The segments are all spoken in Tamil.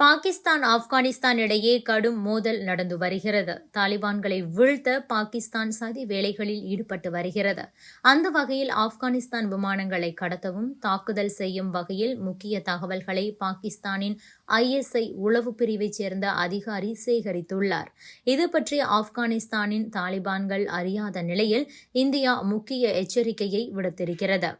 பாகிஸ்தான் ஆப்கானிஸ்தான் இடையே கடும் மோதல் நடந்து வருகிறது. தாலிபான்களை வீழ்த்த பாகிஸ்தான் சதி வேலைகளில் ஈடுபட்டு வருகிறது. அந்த வகையில் ஆப்கானிஸ்தான் விமானங்களை கடத்தவும் தாக்குதல் செய்யும் வகையில் முக்கிய தகவல்களை பாகிஸ்தானின் ஐஎஸ்ஐ உளவு பிரிவைச் சேர்ந்த அதிகாரி சேகரித்துள்ளார். இது பற்றி ஆப்கானிஸ்தானின் தாலிபான்கள் அறியாத நிலையில் இந்தியா முக்கிய எச்சரிக்கையை விடுத்திருக்கிறது.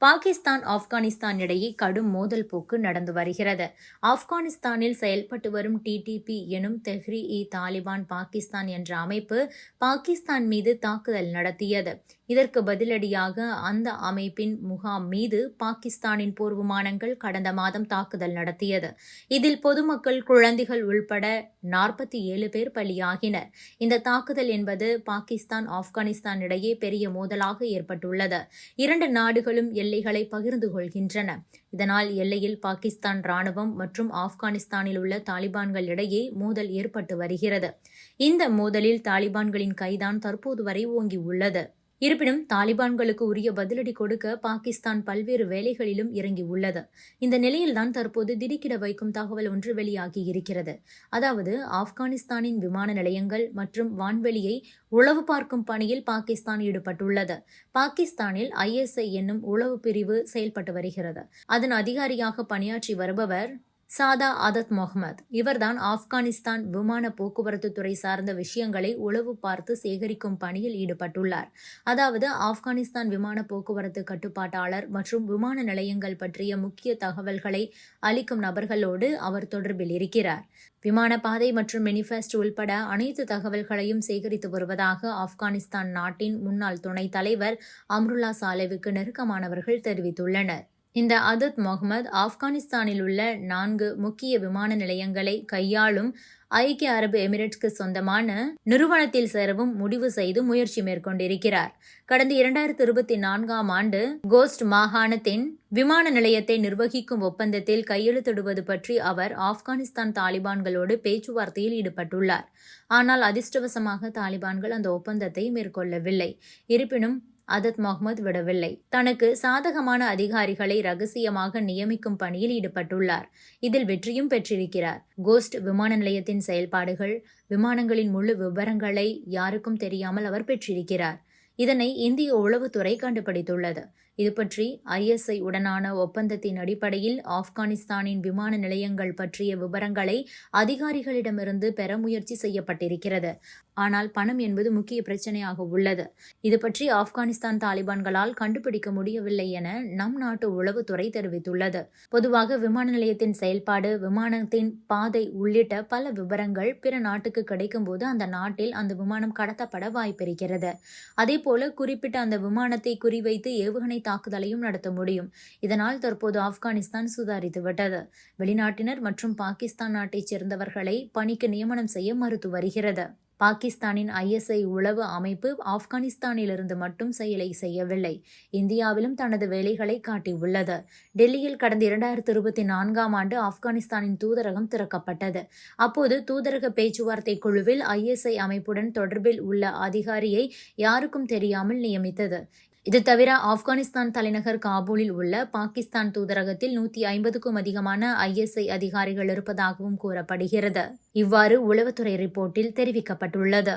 பாகிஸ்தான் ஆப்கானிஸ்தான் இடையே கடும் மோதல் போக்கு நடந்து வருகிறது. ஆப்கானிஸ்தானில் செயல்பட்டு வரும் டிடிபி எனும் தெஹ்ரி இ தாலிபான் பாகிஸ்தான் என்ற அமைப்பு பாகிஸ்தான் மீது தாக்குதல் நடத்தியது. இதற்கு பதிலடியாக அந்த அமைப்பின் முகாம் மீது பாகிஸ்தானின் போர் விமானங்கள் கடந்த மாதம் தாக்குதல் நடத்தியது. இதில் பொதுமக்கள் குழந்தைகள் உள்பட நாற்பத்தி ஏழு பேர் பலியாகினர். இந்த தாக்குதல் என்பது பாகிஸ்தான் ஆப்கானிஸ்தான் இடையே பெரிய மோதலாக ஏற்பட்டுள்ளது. இரண்டு நாடுகளும் எல்லைகளை பகிர்ந்து கொள்கின்றன. இதனால் எல்லையில் பாகிஸ்தான் ராணுவம் மற்றும் ஆப்கானிஸ்தானில் உள்ள தாலிபான்கள் இடையே மோதல் ஏற்பட்டு வருகிறது. இந்த மோதலில் தாலிபான்களின் கைதான் தற்போது வரை ஓங்கி உள்ளது இருப்பினும் தாலிபான்களுக்கு உரிய பதிலடி கொடுக்க பாகிஸ்தான் பல்வேறு வேலைகளிலும் இறங்கி உள்ளது. இந்த நிலையில்தான் தற்போது திடுக்கிட வைக்கும் தகவல் ஒன்று வெளியாகி இருக்கிறது. அதாவது ஆப்கானிஸ்தானின் விமான நிலையங்கள் மற்றும் வான்வெளியை உளவு பார்க்கும் பணியில் பாகிஸ்தான் ஈடுபட்டுள்ளது. பாகிஸ்தானில் ஐஎஸ்ஐ என்னும் உளவு பிரிவு செயல்பட்டு வருகிறது. அதன் அதிகாரியாக பணியாற்றி வருபவர் சாதா ஆதத் முகமது இவர்தான் ஆப்கானிஸ்தான் விமான போக்குவரத்து துறை சார்ந்த விஷயங்களை உளவு பார்த்து சேகரிக்கும் பணியில் ஈடுபட்டுள்ளார். அதாவது ஆப்கானிஸ்தான் விமான போக்குவரத்து கட்டுப்பாட்டாளர் மற்றும் விமான நிலையங்கள் பற்றிய முக்கிய தகவல்களை அளிக்கும் நபர்களோடு அவர் தொடர்பில் இருக்கிறார். விமான பாதை மற்றும் மெனிஃபெஸ்ட் உள்பட அனைத்து தகவல்களையும் சேகரித்து வருவதாக ஆப்கானிஸ்தான் நாட்டின் முன்னாள் துணைத் தலைவர் அம்ருல்லா சாலேவுக்கு நெருக்கமானவர்கள் தெரிவித்துள்ளனர். இந்த அதத் முகமது ஆப்கானிஸ்தானில் உள்ள நான்கு முக்கிய விமான நிலையங்களை கையாளும் ஐக்கிய அரபு எமிரேட்ஸ்க்கு சொந்தமான நிறுவனத்தில் சேரவும் முடிவு செய்து முயற்சி மேற்கொண்டிருக்கிறார். கடந்த இரண்டாயிரத்தி இருபத்தி நான்காம் ஆண்டு கோஸ்ட் மாகாணத்தின் விமான நிலையத்தை நிர்வகிக்கும் ஒப்பந்தத்தில் கையெழுத்திடுவது பற்றி அவர் ஆப்கானிஸ்தான் தாலிபான்களோடு பேச்சுவார்த்தையில் ஈடுபட்டுள்ளார். ஆனால் அதிர்ஷ்டவசமாக தாலிபான்கள் அந்த ஒப்பந்தத்தை மேற்கொள்ளவில்லை. இருப்பினும் அதத் முகமது விடவில்லை. தனக்கு சாதகமான அதிகாரிகளை ரகசியமாக நியமிக்கும் பணியில் ஈடுபட்டுள்ளார். இதில் வெற்றியும் பெற்றிருக்கிறார். கோஸ்ட் விமான நிலையத்தின் செயல்பாடுகள் விமானங்களின் முழு விவரங்களை யாருக்கும் தெரியாமல் அவர் பெற்றிருக்கிறார். இதனை இந்திய உளவுத்துறை கண்டுபிடித்துள்ளது. இது பற்றி ஐஎஸ்ஐ உடனான ஒப்பந்தத்தின் அடிப்படையில் ஆப்கானிஸ்தானின் விமான நிலையங்கள் பற்றிய விவரங்களை அதிகாரிகளிடமிருந்து பெற முயற்சி செய்யப்பட்டிருக்கிறது. ஆனால் பணம் என்பது முக்கிய பிரச்சனையாக உள்ளது. இது பற்றி ஆப்கானிஸ்தான் தாலிபான்களால் கண்டுபிடிக்க முடியவில்லை என நம் நாட்டு உளவுத்துறை தெரிவித்துள்ளது. பொதுவாக விமான நிலையத்தின் செயல்பாடு விமானத்தின் பாதை உள்ளிட்ட பல விவரங்கள் பிற நாட்டுக்கு கிடைக்கும் போது அந்த நாட்டில் அந்த விமானம் கடத்தப்பட வாய்ப்பிருக்கிறது. அதேபோல போல குறிப்பிட்ட அந்த விமானத்தை குறிவைத்து ஏவுகணை தாக்குதலையும் நடத்த முடியும். இதனால் தற்போது ஆப்கானிஸ்தான் சுதாரித்து விட்டது. வெளிநாட்டினர் மற்றும் பாகிஸ்தான் நாட்டைச் சேர்ந்தவர்களை பணிக்கு நியமனம் செய்ய மறுத்து வருகிறது. பாகிஸ்தானின் ஐஎஸ்ஐ உளவு அமைப்பு ஆப்கானிஸ்தானிலிருந்து மட்டும் செயலை செய்யவில்லை. இந்தியாவிலும் தனது வேலைகளை காட்டியுள்ளது. டெல்லியில் கடந்த இரண்டாயிரத்தி இருபத்தி நான்காம் ஆண்டு ஆப்கானிஸ்தானின் தூதரகம் திறக்கப்பட்டது. அப்போது தூதரக பேச்சுவார்த்தை குழுவில் ஐஎஸ்ஐ அமைப்புடன் தொடர்பில் உள்ள அதிகாரியை யாருக்கும் தெரியாமல் நியமித்தது. இது தவிர ஆப்கானிஸ்தான் தலைநகர் காபூலில் உள்ள பாகிஸ்தான் தூதரகத்தில் நூற்றி ஐம்பதுக்கும் அதிகமான ஐஎஸ்ஐ அதிகாரிகள் இருப்பதாகவும் கூறப்படுகிறது. இவ்வாறு உளவுத்துறை ரிப்போர்ட்டில் தெரிவிக்கப்பட்டுள்ளது.